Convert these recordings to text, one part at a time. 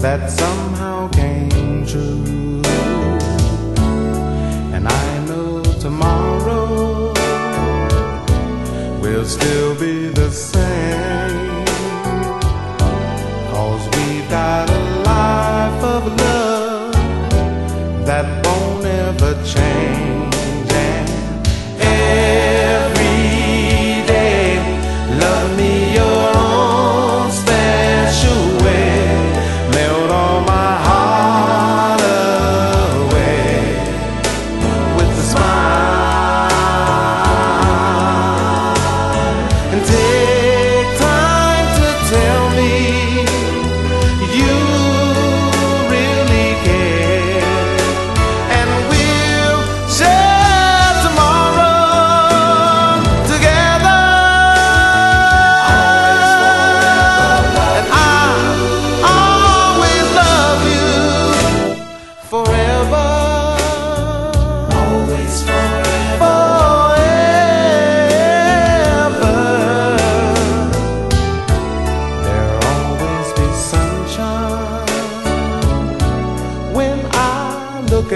that some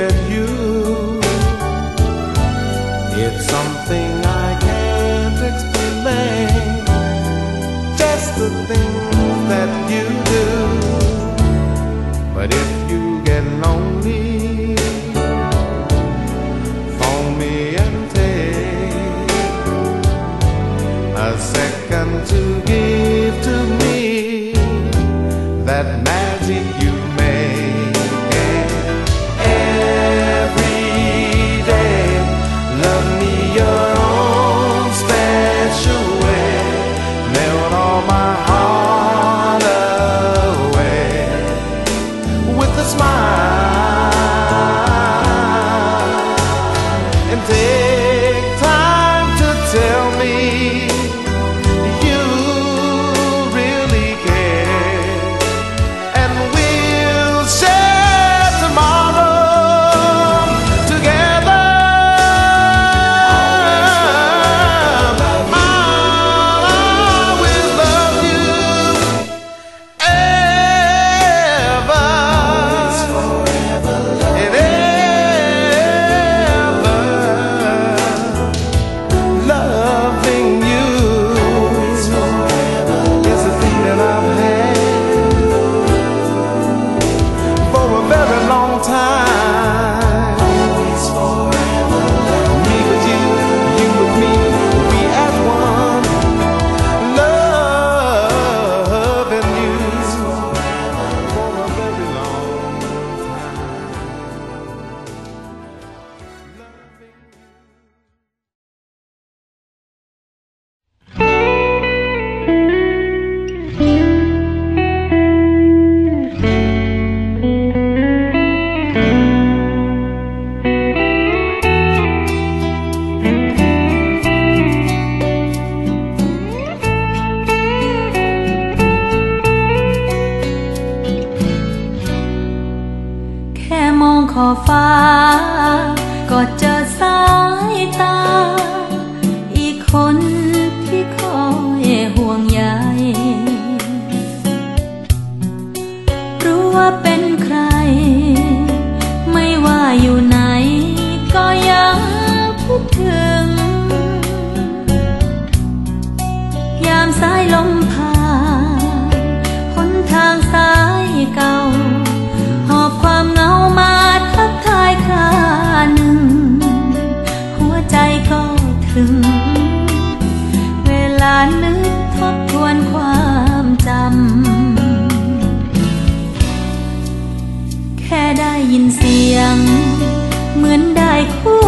with you. It's something ฟ้า ก็เจอสายตา อีกคนที่คอยห่วงใยรู้ว่าเป็น ยินเสียง เหมือนได้คู่